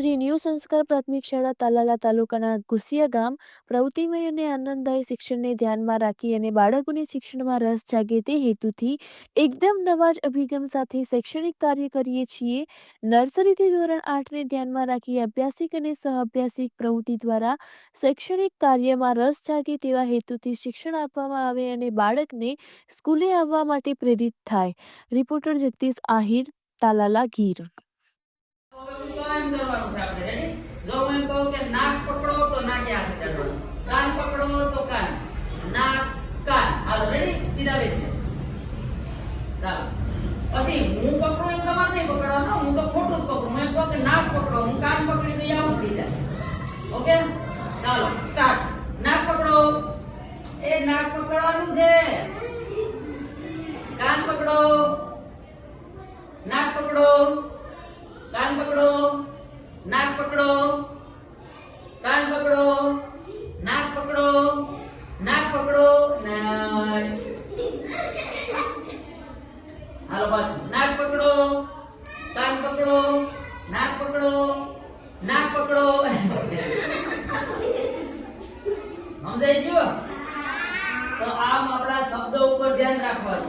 Shri new સંસ્કાર પ્રાથમિક શાળા તાલાલા તાલુકાના ગુસિયા ગામ પ્રવૃત્તિમય અને આનંદદાયી શિક્ષણને ધ્યાનમાં રાખી અને બાળકોને શિક્ષણમાં રસ જાગે તે હેતુથી એકદમ નવા જ અભિગમ સાથે શૈક્ષણિક કાર્ય કરીએ છીએ. નર્સરીથી ધોરણ આઠને ધ્યાનમાં રાખી અભ્યાસિક અને સહઅભ્યાસિક પ્રવૃત્તિ દ્વારા શૈક્ષણિક કાર્યમાં રસ જાગે તેવા હેતુથી શિક્ષણ આપવામાં આવે અને બાળકને સ્કૂલે આવવા માટે પ્રેરિત થાય. રિપોર્ટર જગદીશ આહિર, તાલાલા ગીર હવે તો એમ કરવાનું છે આપણે રેડી જો હું એમ કહું કે નાક પકડો તો નાકે હાથ અડાડવાનો કાન પકડો તો કાન. નાક, કાન. હાલો રેડી સીધા બેસી ચાલો. પછી હું પકડું એમ તમારે નહીં પકડવાનો. હું તો ખોટું જ પકડું. એમ કહો કે નાક પકડો. હું કાન પકડી તો આવું થઈ જાય. ઓકે? ચાલો સ્ટાર્ટ નાક પકડો. એ નાક પકડવાનું છે. કાન પકડો. નાક પકડો. કાન પકડો. નાક પકડો કાન પકડો નાક પકડો નાક પકડો નાક હાલો પાછું. નાક પકડો. કાન પકડો. નાક પકડો. નાક પકડો. સમજાઈ ગયો? તો આમ આપણા શબ્દો ઉપર ધ્યાન રાખવાનું.